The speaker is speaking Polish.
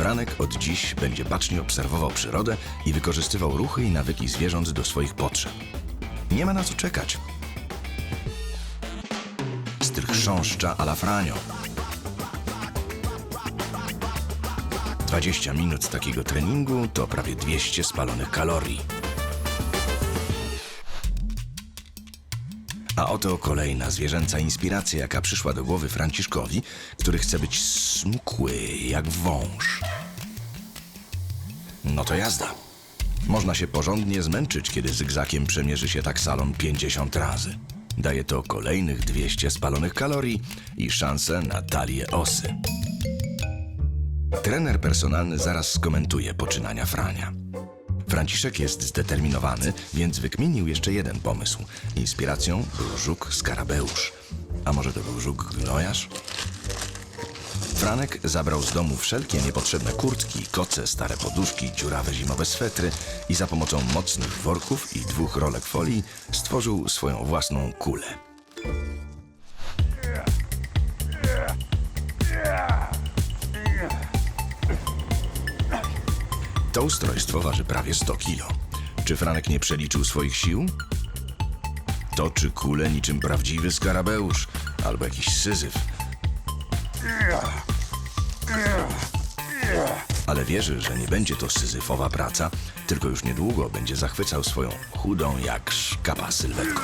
Franek od dziś będzie bacznie obserwował przyrodę i wykorzystywał ruchy i nawyki zwierząt do swoich potrzeb. Nie ma na co czekać. Styl chrząszcza a la Franio. 20 minut takiego treningu to prawie 200 spalonych kalorii. A oto kolejna zwierzęca inspiracja, jaka przyszła do głowy Franciszkowi, który chce być smukły jak wąż. No to jazda. Można się porządnie zmęczyć, kiedy zygzakiem przemierzy się tak salon 50 razy. Daje to kolejnych 200 spalonych kalorii i szansę na talię osy. Trener personalny zaraz skomentuje poczynania Frania. Franciszek jest zdeterminowany, więc wykminił jeszcze jeden pomysł. Inspiracją był żuk skarabeusz. A może to był żuk gnojarz? Franek zabrał z domu wszelkie niepotrzebne kurtki, koce, stare poduszki, dziurawe zimowe swetry i za pomocą mocnych worków i dwóch rolek folii stworzył swoją własną kulę. To ustrojstwo waży prawie 100 kilo. Czy Franek nie przeliczył swoich sił? Toczy kulę niczym prawdziwy skarabeusz albo jakiś syzyf. Ale wierzy, że nie będzie to syzyfowa praca, tylko już niedługo będzie zachwycał swoją chudą jak szkapa sylwetką.